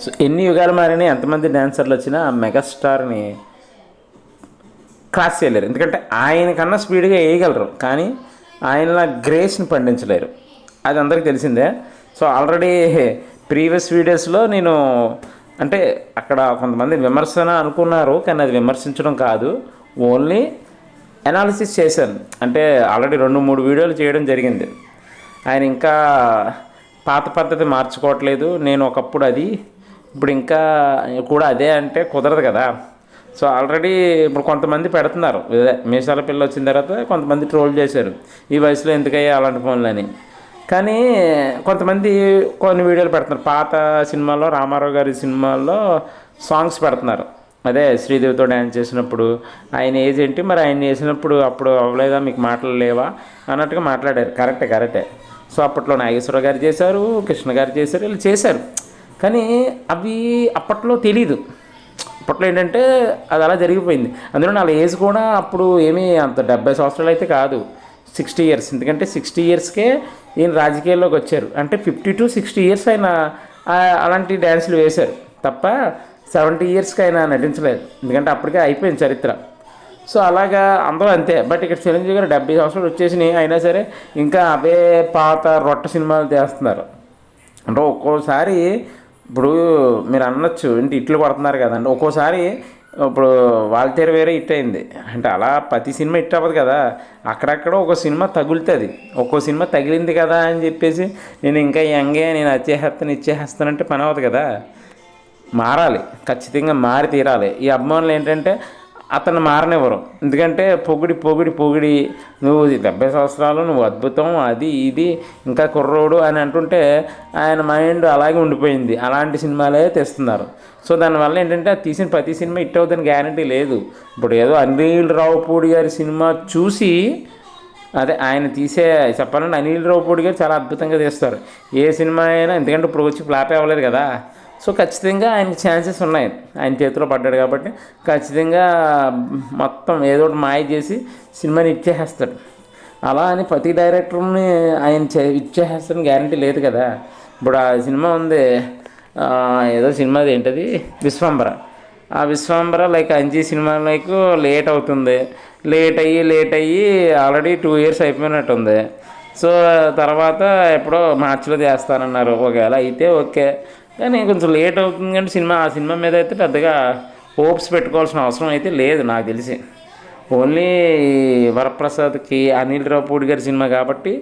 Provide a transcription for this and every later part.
So ఎన్ని యుగాలు మారినా ఎంతమంది డ్యాన్సర్లు వచ్చినా ఆ మెగాస్టార్ని క్రాస్ చేయలేరు. ఎందుకంటే ఆయన కన్నా స్పీడ్గా వేయగలరు. కానీ ఆయనలా గ్రేస్ని పండించలేరు. అది అందరికీ తెలిసిందే. సో ఆల్రెడీ ప్రీవియస్ వీడియోస్లో నేను అంటే అక్కడ కొంతమంది విమర్శన అనుకున్నారు. కానీ అది విమర్శించడం కాదు. ఓన్లీ అనాలిసిస్ చేశాను. అంటే ఆల్రెడీ రెండు మూడు వీడియోలు చేయడం జరిగింది. ఆయన ఇంకా పాత పద్ధతి మార్చుకోవట్లేదు. నేను ఒకప్పుడు అది ఇప్పుడు ఇంకా కూడా అదే అంటే కుదరదు కదా. సో ఆల్రెడీ ఇప్పుడు కొంతమంది పెడుతున్నారు. ఇదే మీసాల పిల్ల వచ్చిన తర్వాత కొంతమంది ట్రోల్ చేశారు. ఈ వయసులో ఎందుకయ్యా అలాంటి ఫోన్లని. కానీ కొంతమంది కొన్ని వీడియోలు పెడుతున్నారు. పాత సినిమాల్లో రామారావు గారి సినిమాల్లో సాంగ్స్ పెడుతున్నారు. అదే శ్రీదేవితో డ్యాన్స్ చేసినప్పుడు ఆయన ఏజ్ ఏంటి? మరి ఆయన చేసినప్పుడు అప్పుడు అవ్వలేదా? మీకు మాటలు లేవా? అన్నట్టుగా మాట్లాడారు. కరెక్టే కరెక్టే. సో అప్పట్లో నాగేశ్వర గారు చేశారు కృష్ణ గారు చేశారు వీళ్ళు చేశారు. కానీ అవి అప్పట్లో తెలీదు. అప్పట్లో ఏంటంటే అది అలా జరిగిపోయింది. అందులో వాళ్ళ ఏజ్ కూడా అప్పుడు ఏమీ అంత డెబ్బై సంవత్సరాలు అయితే కాదు. Sixty years. ఎందుకంటే సిక్స్టీ ఇయర్స్కే ఈయన రాజకీయాల్లోకి వచ్చారు. అంటే ఫిఫ్టీ టు సిక్స్టీ ఇయర్స్ ఆయన అలాంటి డ్యాన్సులు వేశారు. తప్ప సెవెంటీ ఇయర్స్కి ఆయన నటించలేదు. ఎందుకంటే అప్పటికే అయిపోయింది చరిత్ర. సో అలాగా అందరూ అంతే. బట్ ఇక్కడ చిరంజీవి గారు డెబ్బై సంవత్సరాలు వచ్చేసినాయి. అయినా సరే ఇంకా అవే పాత రొట్ట సినిమాలు చేస్తున్నారు. అంటే ఒక్కోసారి ఇప్పుడు మీరు అనొచ్చు ఏంటి ఇట్లు కొడుతున్నారు కదండి ఒక్కోసారి ఇప్పుడు వాల్తేరు వేరే హిట్ అయింది. అంటే అలా ప్రతి సినిమా హిట్ అవ్వదు కదా. అక్కడక్కడ ఒక సినిమా తగులుతుంది. ఒక్కో సినిమా తగిలింది కదా అని చెప్పేసి నేను ఇంకా యంగే నేను అచ్చేస్తాను ఇచ్చేస్తానంటే పని అవ్వదు కదా. మారాలి. ఖచ్చితంగా మారి తీరాలి. ఈ అభిమానులు ఏంటంటే అతను మారనివ్వరు. ఎందుకంటే పొగిడి పొగిడి పొగిడి నువ్వు డెబ్బై సంవత్సరాలు నువ్వు అద్భుతం అది ఇది ఇంకా కుర్రోడు అని అంటుంటే ఆయన మైండ్ అలాగే ఉండిపోయింది. అలాంటి సినిమాలే తెస్తున్నారు. సో దానివల్ల ఏంటంటే అది తీసిన ప్రతి సినిమా హిట్ అవుతుందని గ్యారంటీ లేదు. ఇప్పుడు ఏదో అనిల్ రావుపూడి గారి సినిమా చూసి అదే ఆయన తీసే చెప్పాలంటే అనిల్ రావుపూడి గారు చాలా అద్భుతంగా తీస్తారు. ఏ సినిమా అయినా ఎందుకంటే ఇప్పుడు వచ్చి ఫ్లాప్ అవ్వలేదు కదా. సో ఖచ్చితంగా ఆయనకి ఛాన్సెస్ ఉన్నాయి. ఆయన చేతిలో పడ్డాడు కాబట్టి ఖచ్చితంగా మొత్తం ఏదో ఒకటి మాయ చేసి సినిమాని ఇచ్చేసేస్తాడు. అలా అని ప్రతి డైరెక్టర్ని ఆయన చే ఇచ్చేసేస్తాడని గ్యారంటీ లేదు కదా. ఇప్పుడు ఆ సినిమా ఉంది. ఏదో సినిమా ఏంటది? విశ్వంబర. ఆ Vishwambhara like Anji cinema like late అవుతుంది. లేట్ అయ్యి లేట్ అయ్యి ఆల్రెడీ టూ ఇయర్స్ అయిపోయినట్టుంది సో తర్వాత ఎప్పుడో మార్చిలో చేస్తానన్నారు. ఒకవేళ అయితే ఓకే. కానీ కొంచెం లేట్ అవుతుంది కానీ సినిమా ఆ సినిమా మీద అయితే పెద్దగా హోప్స్ పెట్టుకోవాల్సిన అవసరం అయితే లేదు నాకు తెలిసి. ఓన్లీ వరప్రసాద్కి అనిల్ రావుపూడి గారి సినిమా కాబట్టి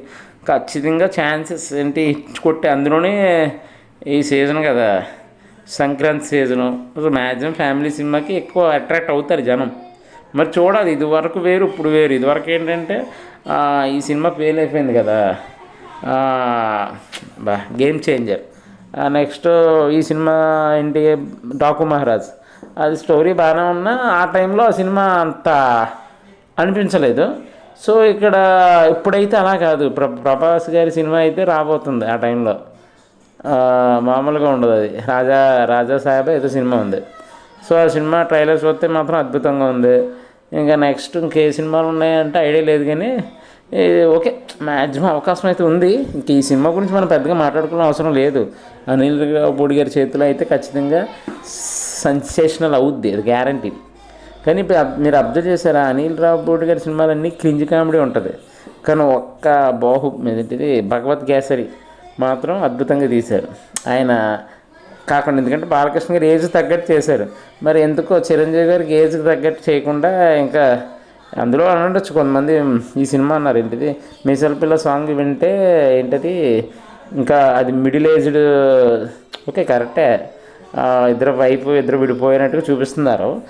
ఖచ్చితంగా ఛాన్సెస్ ఏంటి కొట్టే అందులోనే ఈ సీజన్ కదా సంక్రాంతి సీజను. మ్యాక్సిమం ఫ్యామిలీ సినిమాకి ఎక్కువ అట్రాక్ట్ అవుతారు జనం. మరి చూడాలి ఇది వరకు వేరు ఇప్పుడు వేరు. ఇదివరకు ఏంటంటే ఈ సినిమా ఫెయిల్ అయిపోయింది కదా. బా గేమ్ చేంజర్ నెక్స్ట్ ఈ సినిమా ఏంటి? డాకు మహారాజ్. అది స్టోరీ బాగానే ఉన్నా ఆ టైంలో ఆ సినిమా అంత అనిపించలేదు. సో ఇక్కడ ఇప్పుడైతే అలా కాదు. ప్ర ప్రభాస్ గారి సినిమా అయితే రాబోతుంది ఆ టైంలో మామూలుగా ఉండదు అది. రాజా రాజా సాహెబ్ ఏదో సినిమా ఉంది. సో ఆ సినిమా ట్రైలర్స్ వస్తే మాత్రం అద్భుతంగా ఉంది. ఇంకా నెక్స్ట్ ఇంకే సినిమాలు ఉన్నాయంటే ఐడియా లేదు కానీ ఓకే. మ్యాక్సిమం అవకాశం అయితే ఉంది. ఇంక ఈ సినిమా గురించి మనం పెద్దగా మాట్లాడుకునే అవసరం లేదు. అనిల్ రావుపూడి గారి చేతిలో అయితే ఖచ్చితంగా సెన్సేషనల్ అవుద్ది. అది గ్యారంటీ కానీ ఇప్పుడు మీరు అబ్జర్వ్ చేశారా? అనిల్ రావుపూడి గారి సినిమాలన్నీ క్రింజ్ కామెడీ ఉంటుంది. కానీ ఒక్క బాహు ఏంటిది? భగవత్ గ్యాసరి మాత్రం అద్భుతంగా తీశారు. ఆయన కాకుండా ఎందుకంటే బాలకృష్ణ గారు ఏజ్ తగ్గట్టు చేశారు. మరి ఎందుకో చిరంజీవి గారికి ఏజ్కి తగ్గట్టు చేయకుండా ఇంకా అందులో ఉండొచ్చు. కొంతమంది ఈ సినిమా అన్నారు ఏంటిది? మీసల్ పిల్ల సాంగ్ వింటే ఏంటది? ఇంకా అది మిడిల్ ఏజ్డ్ ఓకే కరెక్టే. ఇద్దరు వైఫ్ ఇద్దరు విడిపోయినట్టుగా చూపిస్తున్నారు.